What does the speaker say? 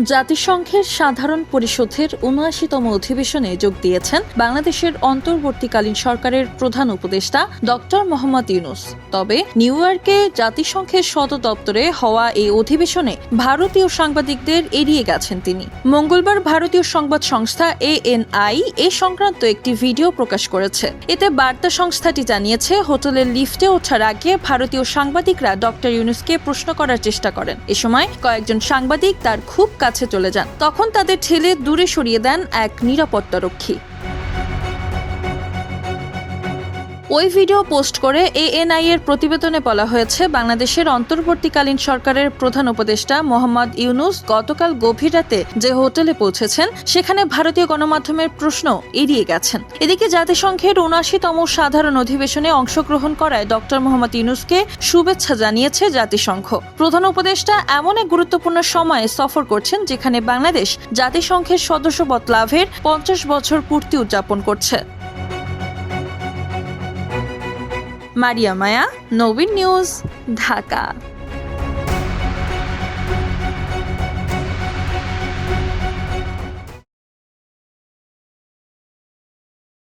জাতিসংঘের সাধারণ পরিষদের উনআশিতম অধিবেশনে যোগ দিয়েছেন বাংলাদেশের অন্তর্বর্তীকালীন সরকারের প্রধান উপদেষ্টা ডক্টর মোহাম্মদ ইউনুস। তবে নিউ ইয়র্কে জাতিসংঘের সদর দপ্তরে হওয়া এই অধিবেশনে ভারতীয় সাংবাদিকদের এড়িয়ে গেছেন তিনি। মঙ্গলবার ভারতীয় সংবাদ সংস্থা এএনআই এ সংক্রান্ত একটি ভিডিও প্রকাশ করেছে। এতে বার্তা সংস্থাটি জানিয়েছে, হোটেলের লিফটে ওঠার আগে ভারতীয় সাংবাদিকরা ডক্টর ইউনুসকে প্রশ্ন করার চেষ্টা করেন। এ সময় কয়েকজন সাংবাদিক তার খুব কাছে চলে যান। তখন তাদের ঠেলে দূরে সরিয়ে দেন এক নিরাপত্তারক্ষী। ওই ভিডিও পোস্ট করে এএনআই এর প্রতিবেদনে বলা হয়েছে, বাংলাদেশের অন্তর্বর্তীকালীন সরকারের প্রধান উপদেষ্টা মোহাম্মদ ইউনুস গতকাল গভীর রাতে যে হোটেলে পৌঁছেছেন, সেখানে ভারতীয় গণমাধ্যমের প্রশ্ন এড়িয়ে গেছেন। এদিকে জাতিসংঘের উনআশিতম সাধারণ অধিবেশনে অংশগ্রহণ করায় ডক্টর মোহাম্মদ ইউনুসকে শুভেচ্ছা জানিয়েছে জাতিসংঘ। প্রধান উপদেষ্টা এমন এক গুরুত্বপূর্ণ সময়ে সফর করছেন, যেখানে বাংলাদেশ জাতিসংঘের সদস্যপদ লাভের পঞ্চাশ বছর পূর্তি উদযাপন করছে। মারিয়া মায়া নবীন নিউজ ঢাকা।